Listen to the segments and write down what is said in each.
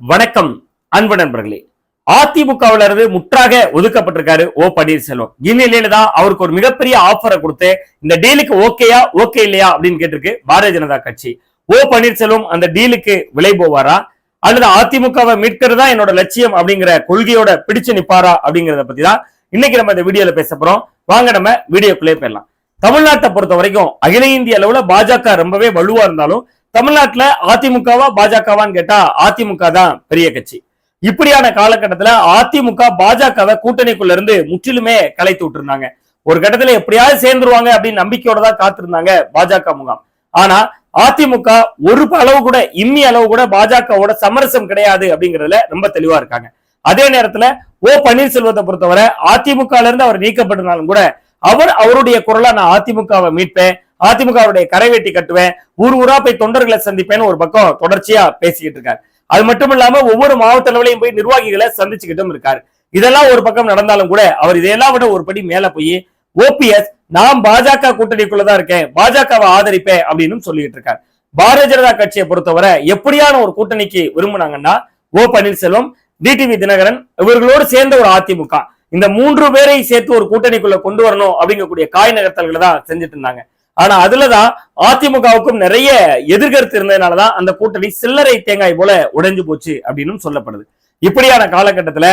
வணக்கம் அன்பு நண்பர்களே. அதிமுகவில் இருந்து முற்றாக ஒதுக்கப்பட்டிருக்காரு ஓ பன்னீர்செல்வம். இந்நிலையில தான் அவருக்கு ஒரு மிகப்பெரிய ஆஃபரை கொடுத்து இந்த டீலுக்கு ஓகேயா ஓகே இல்லையா அப்படின்னு கேட்டிருக்கு பாரதிய ஜனதா கட்சி. ஓ பன்னீர்செல்வம் அந்த டீலுக்கு விலை போவாரா? அல்லது அதிமுகவை மீட்கிறதா என்னோட லட்சியம் அப்படிங்கிற கொள்கையோட பிடிச்சு நிப்பாரா அப்படிங்கறத பத்தி தான் இன்னைக்கு நம்ம இந்த வீடியோல பேச போறோம். வாங்க நம்ம வீடியோக்குள்ளே போயிடலாம். தமிழ்நாட்டை பொறுத்த வரைக்கும் அகில இந்திய அளவுல பாஜக ரொம்பவே வலுவா இருந்தாலும் தமிழ்நாட்டுல அதிமுகவா பாஜகவான்னு கேட்டா அதிமுக தான் பெரிய கட்சி. இப்படியான காலகட்டத்துல அதிமுக பாஜகவை கூட்டணிக்குள்ள இருந்து முற்றிலுமே கலைத்து விட்டுருந்தாங்க. ஒரு கட்டத்துல எப்படியாவது சேர்ந்துருவாங்க அப்படின்னு நம்பிக்கையோட தான் காத்திருந்தாங்க பாஜக முகாம். ஆனா அதிமுக ஒரு அளவு கூட இம்மி அளவு கூட பாஜகவோட சமரசம் கிடையாது அப்படிங்கறதுல ரொம்ப தெளிவா இருக்காங்க. அதே நேரத்துல ஓ பன்னீர்செல்வத்தை பொறுத்தவரை அதிமுக இருந்து அவர் நீக்கப்பட்டிருந்தாலும் கூட அவர் அவருடைய குரலா நான் அதிமுகவை மீட்பேன் அதிமுகவுடைய கரை வெட்டி கட்டுவேன் ஊர் ஊரா போய் தொண்டர்களை சந்திப்பேன்னு ஒரு பக்கம் தொடர்ச்சியா பேசிக்கிட்டு இருக்காரு. அது மட்டும் இல்லாம ஒவ்வொரு மாவட்ட லெவலையும் போய் நிர்வாகிகளை சந்திச்சுக்கிட்டும் இருக்காரு. இதெல்லாம் ஒரு பக்கம் நடந்தாலும் கூட அவர் இதையெல்லாம் விட ஒரு படி மேல போய் ஓபிஎஸ் நான் பாஜக கூட்டணிக்குள்ளதான் இருக்கேன் பாஜகவை ஆதரிப்பேன் அப்படின்னு சொல்லிட்டு இருக்காரு. பாரதிய ஜனதா கட்சியை பொறுத்தவரை எப்படியான ஒரு கூட்டணிக்கு விரும்புனாங்கன்னா ஓ பன்னீர்செல்வம் டிடிவி தினகரன் இவர்களோடு சேர்ந்த ஒரு அதிமுக. இந்த மூன்று பேரை சேர்த்து ஒரு கூட்டணிக்குள்ள கொண்டு வரணும் அப்படிங்கக்கூடிய காய் நகர்த்தல்களை தான் செஞ்சுட்டு இருந்தாங்க. ஆனா அதுலதான் அதிமுகவுக்கும் நிறைய எதிர்கருத்து இருந்ததுனாலதான் அந்த கூட்டணி சில்லறை தேங்காய் போல உடைஞ்சு போச்சு அப்படின்னு சொல்லப்படுது. இப்படியான காலகட்டத்துல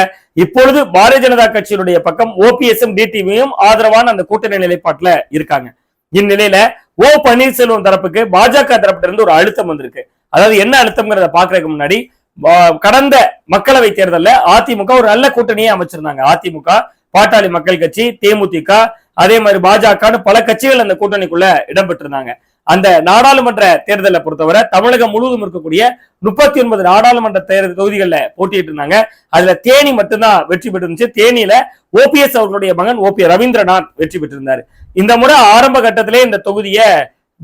இப்பொழுது பாரதிய ஜனதா கட்சியினுடைய பக்கம் ஓபிஎஸ்எம் டிடிவியும் ஆதரவான அந்த கூட்டணி நிலைப்பாட்டுல இருக்காங்க. இந்நிலையில ஓ பன்னீர்செல்வம் தரப்புக்கு பாஜக தரப்புல இருந்து ஒரு அழுத்தம் வந்திருக்கு. அதாவது என்ன அழுத்தம்ங்கிறத பாக்குறதுக்கு முன்னாடி கடந்த மக்களவை தேர்தலில் அதிமுக ஒரு நல்ல கூட்டணியை அமைச்சிருந்தாங்க. அதிமுக பாட்டாளி மக்கள் கட்சி தேமுதிக அதே மாதிரி பாஜகன்னு பல கட்சிகள் அந்த கூட்டணிக்குள்ள இடம்பெற்றிருந்தாங்க. அந்த நாடாளுமன்ற தேர்தலை பொறுத்தவரை தமிழகம் முழுவதும் இருக்கக்கூடிய முப்பத்தி ஒன்பது நாடாளுமன்ற தேர்தல் தொகுதிகளில் போட்டிட்டு இருந்தாங்க. அதுல தேனி மட்டும்தான் வெற்றி பெற்றிருந்துச்சு. தேனியில ஓபிஎஸ் அவர்களுடைய மகன் ஓபி ரவீந்திரநாத் வெற்றி பெற்றிருந்தாரு. இந்த முறை ஆரம்ப கட்டத்திலே இந்த தொகுதியை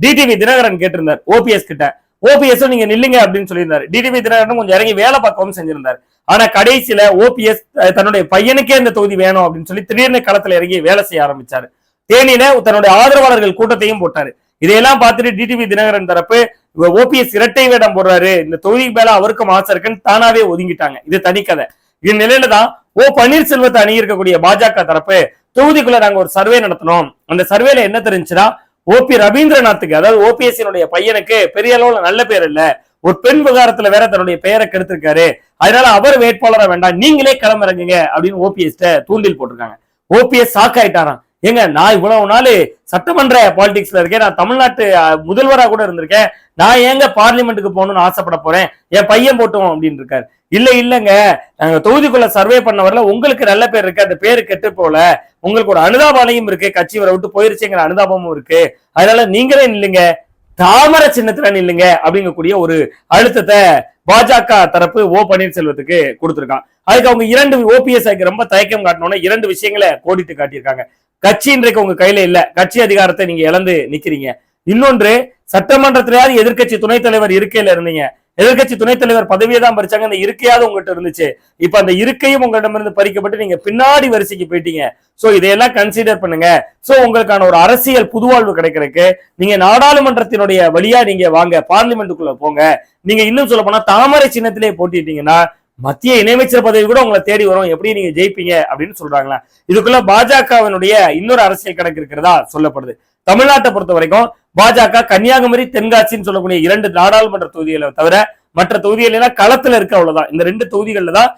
டிடிவி தினகரன் கேட்டிருந்தார். ஓபிஎஸ் கிட்ட. ஓபிஎஸ் நீங்க நில்லுங்க அப்படின்னு சொல்லியிருந்தாரு. டிடிவி தினகரன் கொஞ்சம் இறங்கி வேலை பார்க்கவும் செஞ்சிருந்தாரு. ஆனா கடைசியில ஓபிஎஸ் தன்னுடைய பையனுக்கே இந்த தொகுதி வேணும் அப்படின்னு சொல்லி திடீர்னு களத்துல இறங்கி வேலை செய்ய ஆரம்பிச்சாரு. தேனியில தன்னுடைய ஆதரவாளர்கள் கூட்டத்தையும் போட்டாரு. இதையெல்லாம் பார்த்துட்டு டிடிவி தினகரன் தரப்பு ஓபிஎஸ் இரட்டை வேடம் போடுறாரு. இந்த தொகுதிக்கு மேல அவருக்கும் ஆசை இருக்குன்னு தானாவே ஒதுங்கிட்டாங்க. இது தனிக்கதை இந்நிலையில தான் ஓ பன்னீர்செல்வத்தை அணி இருக்கக்கூடிய பாஜக தரப்பு தொகுதிக்குள்ள நாங்க ஒரு சர்வே நடத்தினோம். அந்த சர்வேல என்ன தெரிஞ்சுன்னா ஓபி ரவீந்திரநாத்துக்கு அதாவது ஓபிஎஸ் பையனுக்கு பெரிய அளவுல நல்ல பேர் இல்ல. ஒரு பெண் விவகாரத்துல வேற தன்னுடைய பெயரை கெடுத்திருக்காரு. அதனால அவர் வேட்பாளரா வேண்டாம் நீங்களே களமிறங்குங்க அப்படின்னு ஓபிஎஸ் தூண்டில் போட்டிருக்காங்க. ஓபிஎஸ் சாக்காயிட்டாராம். ஏங்க நான் இவ்வளவு நாள் சட்டமன்ற பாலிடிக்ஸ்ல இருக்கேன். நான் தமிழ்நாட்டு முதல்வராக முதல்வரா கூட இருந்திருக்கேன். நான் ஏங்க பார்லிமெண்ட்டுக்கு போகணும்னு ஆசைப்பட போறேன்? என் பையன் போட்டோம் அப்படின்னு இருக்காரு. இல்ல இல்லங்க. நாங்க தொகுதிக்குள்ள சர்வே பண்ண வரல உங்களுக்கு நல்ல பேர் இருக்கு. அந்த பேரு கெட்டு போல உங்களுக்கு ஒரு அனுதாபாலையும் இருக்கு. கட்சி வரை விட்டு போயிருச்சுங்கிற அனுதாபமும் இருக்கு. அதனால நீங்களே நில்லுங்க. தாமரை சின்னத்துல நில்லுங்க அப்படிங்கக்கூடிய ஒரு அழுத்தத்தை பாஜக தரப்பு ஓ பன்னீர்செல்வத்துக்கு கொடுத்திருக்கான் அதுக்கு அவங்க இரண்டு ஓபிஎஸ் ரொம்ப தயக்கம் காட்டணும்னா இரண்டு விஷயங்களை கோடிட்டு காட்டியிருக்காங்க. கட்சி இன்றைக்கு உங்க கையில இல்ல. கட்சி அதிகாரத்தை நீங்க இழந்து நிக்கிறீங்க. இன்னொன்று சட்டமன்றத்திலேயாவது எதிர்க்கட்சி துணைத் தலைவர் இருக்கையில இருந்தீங்க. எதிர்க்கட்சி துணைத் தலைவர் பதவியை தான் பறிச்சாங்க. அந்த இருக்கையாவது உங்ககிட்ட இருந்துச்சு. இப்ப அந்த இருக்கையும் உங்களிடமிருந்து பறிக்கப்பட்டு நீங்க பின்னாடி வரிசைக்கு போயிட்டீங்க. சோ இதையெல்லாம் கன்சிடர் பண்ணுங்க. சோ உங்களுக்கான ஒரு அரசியல் புதுவாழ்வு கிடைக்கிறதுக்கு நீங்க நாடாளுமன்றத்தினுடைய வழியா நீங்க வாங்க. பார்லிமெண்ட்டுக்குள்ள போங்க. நீங்க இன்னும் சொல்ல போனா தாமரை சின்னத்திலே போட்டிட்டீங்கன்னா மத்திய இணையமைச்சர் பதவி கூட உங்களை தேடி வரும். எப்படி நீங்க ஜெயிப்பீங்க அப்படின்னு சொல்றாங்களா? இதுக்குள்ள பாஜகவினுடைய இன்னொரு அரசியல் கணக்கு இருக்கிறதா சொல்லப்படுது. தமிழ்நாட்டை பொறுத்த வரைக்கும் பாஜக கன்னியாகுமரி தென்காசின்னு சொல்லக்கூடிய இரண்டு நாடாளுமன்ற தொகுதிகளை தவிர மற்ற தொகுதிகள் எல்லாம் களத்துல இருக்க அவ்வளவுதான். இந்த ரெண்டு தொகுதிகள்ல தான்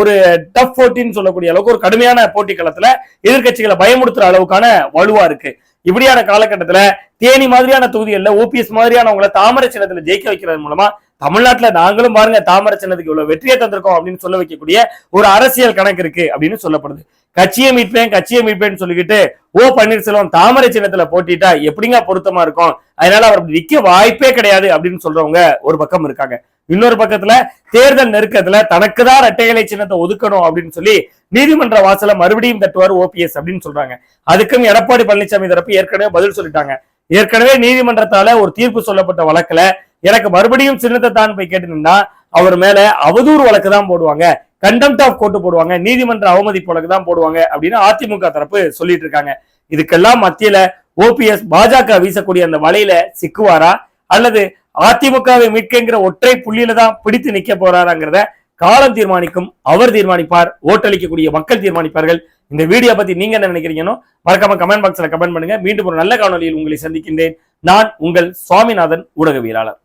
ஒரு டஃப் போட்டின்னு சொல்லக்கூடிய அளவுக்கு ஒரு கடுமையான போட்டி களத்துல எதிர்க்கட்சிகளை பயமுடுத்துற அளவுக்கான வலுவா இருக்கு. இப்படியான காலகட்டத்துல தேனி மாதிரியான தொகுதிகளில் ஓபிஎஸ் மாதிரியானவங்களை தாமரை சின்னத்துல ஜெயிக்க வைக்கிறது மூலமா தமிழ்நாட்டில் நாங்களும் பாருங்க தாமரை சின்னத்துக்கு இவ்வளவு வெற்றியை தந்திருக்கோம் அப்படின்னு சொல்ல வைக்கக்கூடிய ஒரு அரசியல் கணக்கு இருக்கு அப்படின்னு சொல்லப்படுது. கட்சியை மீட்பேன் கட்சியை மீட்பேன்னு சொல்லிக்கிட்டு ஓ பன்னீர்செல்வம் தாமரை சின்னத்துல போட்டிட்டா எப்படிங்க பொருத்தமா இருக்கும்? அதனால அவர் நிக்க வாய்ப்பே கிடையாது அப்படின்னு சொல்றவங்க ஒரு பக்கம் இருக்காங்க. இன்னொரு பக்கத்துல தேர்தல் நெருக்கத்துல தனக்கு தான் இரட்டைகளை சின்னத்தை ஒதுக்கணும் அப்படின்னு சொல்லி நீதிமன்ற வாசல மறுபடியும் தட்டுவார் ஓபிஎஸ் அப்படின்னு சொல்றாங்க. அதுக்கும் எடப்பாடி பழனிசாமி தரப்பு ஏற்கனவே பதில் சொல்லிட்டாங்க. ஏற்கனவே நீதிமன்றத்தால ஒரு தீர்ப்பு சொல்லப்பட்ட வழக்குல எனக்கு மறுபடியும் சின்னத்தை தான் போய் கேட்டுனா அவர் மேல அவதூறு வழக்கு தான் போடுவாங்க. கண்டெம்ட் ஆஃப் கோர்ட்டு போடுவாங்க. நீதிமன்ற அவமதிப்பு வழக்கு தான் போடுவாங்க அப்படின்னு அதிமுக தரப்பு சொல்லிட்டு இருக்காங்க. இதுக்கெல்லாம் மத்தியில ஓபிஎஸ் பாஜக வீசக்கூடிய அந்த வலையில சிக்குவாரா? அல்லது அதிமுகவை மீட்கிற ஒற்றை புள்ளியில தான் பிடித்து நிக்க போறாராங்கிறத காலம் தீர்மானிக்கும் அவர் தீர்மானிப்பார் ஓட்டளிக்கக்கூடிய மக்கள் தீர்மானிப்பார்கள். இந்த வீடியோ பத்தி நீங்க என்ன நினைக்கிறீங்கன்னு மறக்காம கமெண்ட் பாக்ஸ்ல கமெண்ட் பண்ணுங்க. மீண்டும் ஒரு நல்ல காணொலியில் உங்களை சந்திக்கின்றேன். நான் உங்கள் சுவாமிநாதன் ஊடகவியலாளர்.